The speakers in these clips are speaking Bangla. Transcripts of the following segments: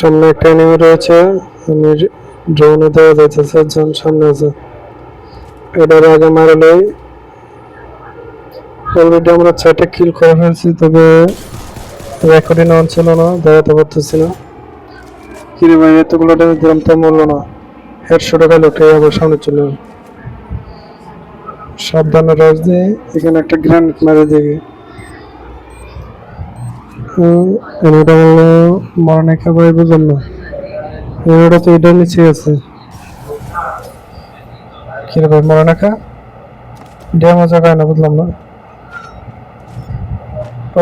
সামনে একটা এনিমি রয়েছে। আমি ড্রোনে দেওয়া যাইতেছে জন সামনে আছে। এটার আগে মারলে অলরেডি আমরা চারটে কিল করে ফেলছি তবে রেকর্ডিং অন ছিল না, দেখাতে পারতেছি না। কিরে ভাই, এতগুলো ড্যামেজ দিলাম তো মরলো না। একশো টাকা উঠে আবার সামনে চলে। সাবধানে রাজ দিয়ে এখানে একটা গ্রানেড মারে দিকে এটা হলো মরণে খাবার বুঝলাম না। এটা তো এটার নিচে আছে। কিরে ভাই মরণে খা ডেমো জায়গায় না বুঝলাম না।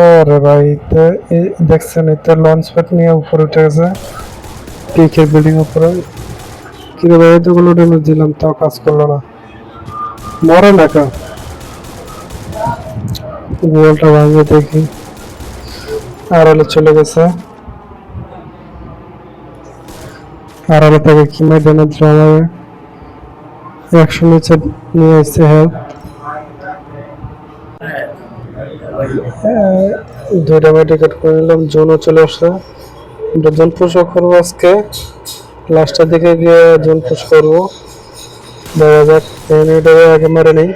ওরে ভাই দেখছেন, এটা লঞ্চ প্যাড নিয়ে উপরে উঠে গেছে। পিকের বিল্ডিং উপরে। ভাই, এতগুলো ড্যামেজ দিলাম, তাও কাজ করল না। মরে না কা গোলটা দেখি। আড়ালে চলে গেছে। আর আড়ালে থেকে কি মেডেনে ড্রামায় একশো নিচে নিয়ে এসছে হেল্প দুইটা মেডিকেট করে নিলাম, জোনও চলে আসছে। জোন পুষ করব আজকে। লাস্টের দিকে গিয়ে জোন পুষ করব। দেখা যাক এটারে আগে মারে নেই।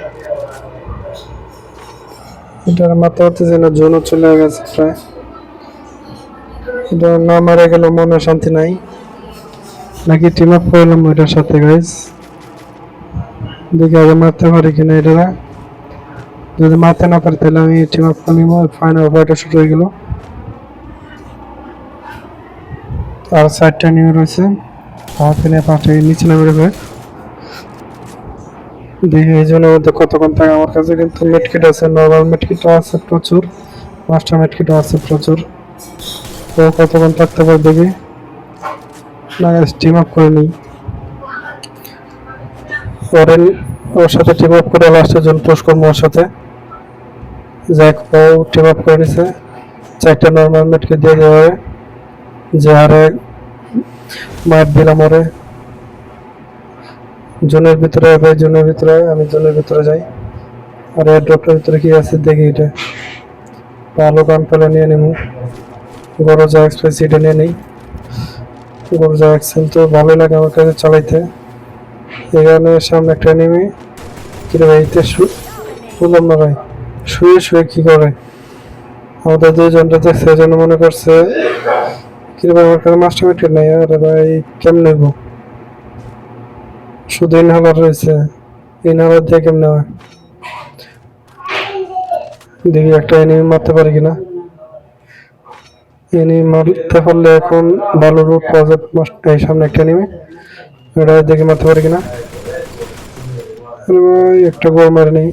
এটার মাথা হতেছে যেন জোনও চলে গেছে প্রায়। এটা না মারা গেল মনে শান্তি নাই। নাকি টিম আপ করলাম ওইটার সাথে গাইস দেখি আগে মারতে পারি কিনা এটা যদি মারতে না পারি তাহলে আমি টিম আপ করে নিব ফাইনাল ফাইটটা শুরু হয়ে গেল। আর চারটা নিয়ে রয়েছে। আমাকে নিয়ে পাঁচটা নিচে নামে রয়েছে। দেখি এই জন্য মধ্যে কতক্ষণ থাকে আমার কাছে, কিন্তু মেটকিট আছে নর্মাল মেটকিটও আছে প্রচুর। মাস্টার মেটকিটও আছে প্রচুর। তো কতক্ষণ থাকতে পারে দেখি? না টিম আপ করে নিই। ওরেন ওর সাথে টিম আপ করে লাস্টের জন্য পোস্ট করব ওর সাথে। যাক ও টিম আপ করে নিছে। চারটা নর্মাল মেটকে দিয়ে দেওয়া হয়। যে হারে মার দিলাম ওরে। জোনের ভিতরে হবে, জোনের ভিতরে আমি জোনের ভিতরে যাই। আর এর ডক্টর ভিতরে কি আছে দেখি এটা। ভালো গান পেলে নিয়ে নেব। গরজা এক্সপ্রেস এটা নিয়ে নেই। গরজা এক্সেল তো ভালো লাগে আমার কাছে চালাইতে। এখানে সামনে একটা নেমে কিরে ভাই, এতে শুনলাম না ভাই। শুয়ে শুয়ে কি করে? আমাদের দুজনটা দেখছে জন্য মনে করছে কিরে ভাই, আমার কাছে মাস্টার মেট্রিক নাই। আরে ভাই, কেমনে গো শুধু ইনহালার রয়েছে। ইনহালার দিয়ে কেমনে হয়? দেখি একটা এনিমি মারতে পারি কিনা। মারতে পারলে এখন ভালো রুট পাওয়া মাস্ট- এই সামনে একটা এনিমি। এটা দেখে মারতে পারি কিনা? ভাই, একটা গোল মারে নেই।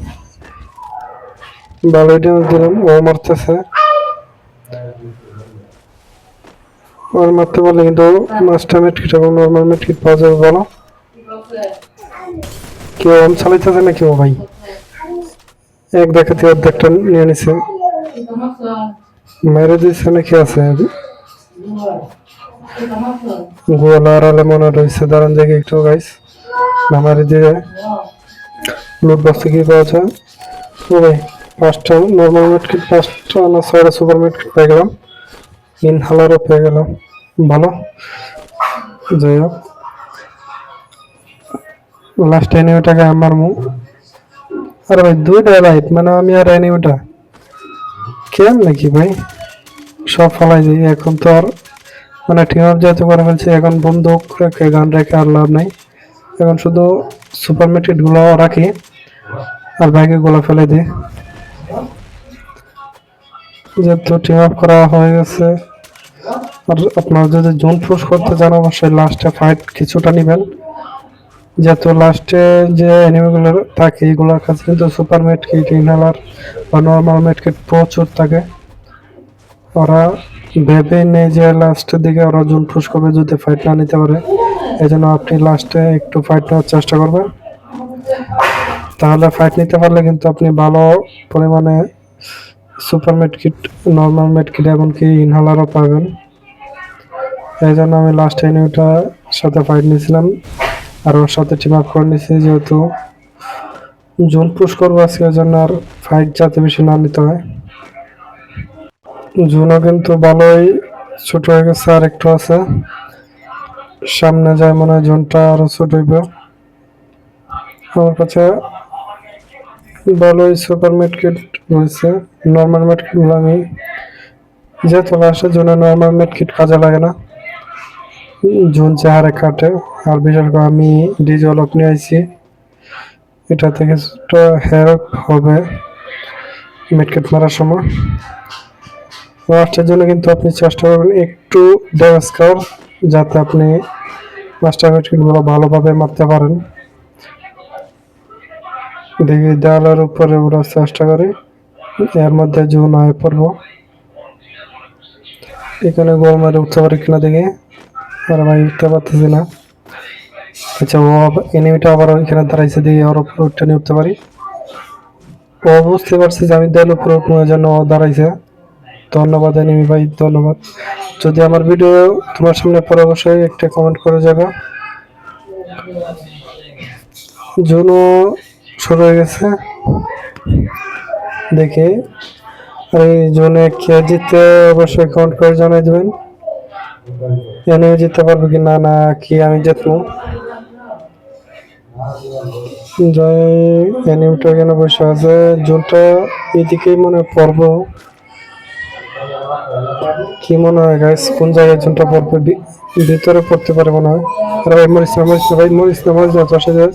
ভালোই ড্যামেজ দিলাম, ও মারতেছে। ওর মারতে পারলে কিন্তু মাস্টার মেটকিট এবং নর্মাল মেটকিট পাওয়া যাবে বলো কেউ অন চালাইতেছে না কেউ ভাই? এক দেখাতে অর্ধেকটা নিয়ে নিছে। মেরে দিচ্ছে নাকি আছে গোয়ালা আড়ালে মনে রয়েছে। দাঁড়ান দেখে একটু গাইস নামারি দিয়ে লুট বক্সে কি পাওয়া যায়? ও ভাই পাঁচটা নর্মাল মেটকিট পাঁচটা না ছয়টা সুপার মেটকিট পেয়ে গেলাম। ইনহালারও পেয়ে গেলাম। ভালো। যাই হোক। লাস্ট এনিমিটাকে আমার মু আরে ভাই, দুইটা রাইট মানে আমি আর এনিমিটা কেম নাকি ভাই? সব ফলাই যাই এখন তো আর মানে টিম আপ যেহেতু করে ফেলছি, এখন বন্দুক রেখে, গান রেখে আর লাভ নাই। এখন শুধু সুপার মেট্রিকগুলো রাখি, আর বাইকে গুলো ফেলে দিই। যেহেতু টিম আপ করা হয়ে গেছে, আর আপনারা যদি জোন পুশ করতে চান, অবশ্যই লাস্টে ফাইট কিছুটা নেবেন। যেহেতু লাস্টে যে এনিমিগুলো থাকে, এগুলোর কাছে কিন্তু সুপার মেট কিট ইনহেলার বা নর্মাল মেট কিট প্রচুর থাকে। ওরা ভেবে নেই যে লাস্টের দিকে ওরা জুন পুশ করবে যদি ফাইট না নিতে পারে। এই জন্য আপনি লাস্টে একটু ফাইট নেওয়ার চেষ্টা করবেন। তাহলে ফাইট নিতে পারলে কিন্তু আপনি ভালো পরিমাণে super mate kit normal mate kit এমনকি ইনহেলারও পাবেন। এই জন্য আমি লাস্ট এনিমিটার সাথে ফাইট নিয়েছিলাম। আর ওর সাথে টিম আপ করে নিয়েছি যেহেতু জোন পুশ করব আজকে ওই জন্য আর ফাইট যাতে বেশি না নিতে হয়। জোনও কিন্তু ভালোই ছোট হয়ে গেছে, আর একটু আছে। সামনে যায় মনে হয় জোনটা আরও ছোট হইবে। আমার কাছে ভালোই সুপার মেডকিট রয়েছে নর্মাল মেডকিটগুলো আমি যেহেতু লাস্টের জন্য নর্মাল মেডকিট কাজে লাগে না। জুন চেহারা কাটে, আর বিশেষ করে আমি ডিজলক নিয়ে আইছি। এটা থেকে কিছুটা হেল্প হবে মেডকিট মারার সময়। লাস্টের জন্য কিন্তু আপনি চেষ্টা করবেন একটু ড্যামেজ খাওয়ার, যাতে আপনি মাস্টার মেডকিটগুলো ভালোভাবে মারতে পারেন। দেখি দেওয়ালের উপরে ওরা চেষ্টা করি, এর মধ্যে জুন হয়ে পড়ব এখানে গোল মারে উঠতে পারি কিনা দেখি। আর ভাই উঠতে পারতেছি না। আচ্ছা ও এনিমিটা আবার এখানে দাঁড়াইছে দেখি ওর উপরে উঠতে নিয়ে উঠতে পারি। ও বুঝতে পারছি যে আমি দেয়াল উপরে উঠবো জন্য ও দাঁড়াইছে। ধন্যবাদ এনিমি ভাই, ধন্যবাদ। যদি আমার ভিডিও তোমার সামনে পরে অবশ্যই একটা কমেন্ট করে যাবে। জুনো শুরু হয়ে গেছে। দেখি। আর এই জোনে কে জিতে অবশ্যই কমেন্ট করে জানাই দেবেন। এনে জিততে পারব কি না না, কি আমি জিতবো। জয় এনিমিটা এখানে বসে আছে। জোনটা এদিকেই মনে পড়ব। কি মনে হয় গাইস কোন জায়গায় জোনটা পড়বে? ভিতরে পড়তে পারে মনে হয়। আরে ভাই, মরিস না মরিস না, ভাই, মরিস না মরিস না সাথে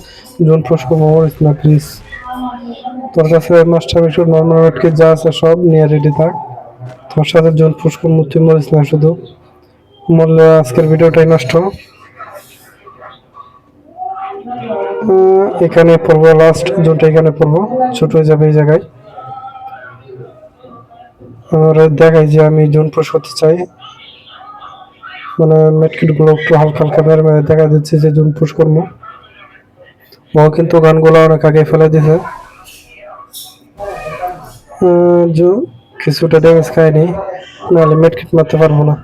জোন পুশ করব না প্লিজ তোর কাছে মাস্টার মিশু নর্মাল ওয়েটকে যা আছে সব নিয়ে রেডি থাক। তোর সাথে জোন পুশ করব, তুই মরিস না শুধু। মরলে আজকের ভিডিওটাই নষ্ট। এখানে পড়ব লাস্ট জোনটা এখানে পড়ব, ছোট হয়ে যাবে এই জায়গায়। আর দেখাই যে আমি জোন পুশ করতে চাই। মানে মেটকিটগুলো একটু হালকা হালকা মেরে মেরে দেখা যাচ্ছে যে জোন পুশ করব। ও কিন্তু গানগুলো অনেক আগে ফেলে জো, কিছুটা ড্যামেজ খায়নি, নাহলে মেটকিট মারতে পারব না।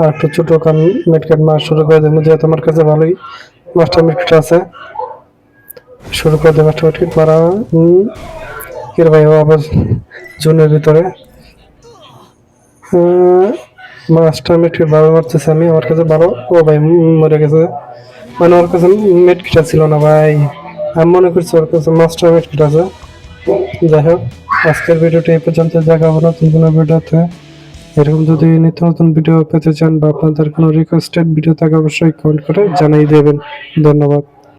আর একটু ছোট কান মেটকিট মারা শুরু করে দেবো, যেহেতু আমার কাছে ভালোই মাস্টার মেটকিট আছে। শুরু করে দেবো মাস্টার মেটকিট মারা ভাই ও আবার জোনের ভিতরে। মাস্টার মেটকিট ভালো মারতেছে আমি, আমার কাছে ভালো। ও ভাই মরে গেছে। মানে ওর কাছে মেটকিট ছিল না ভাই। আমি মনে করছি ওর কাছে মাস্টার মেটকিট আছে। যাই হোক, আজকের ভিডিওটা এই পর্যন্ত হবে নতুন কোনো ভিডিওতে। এরকম যদি নিত্য নতুন ভিডিও পেতে চান বা আপনাদের কোনো রিকোয়েস্টেড ভিডিও থাকে, অবশ্যই কমেন্ট করে জানাই দেবেন। ধন্যবাদ।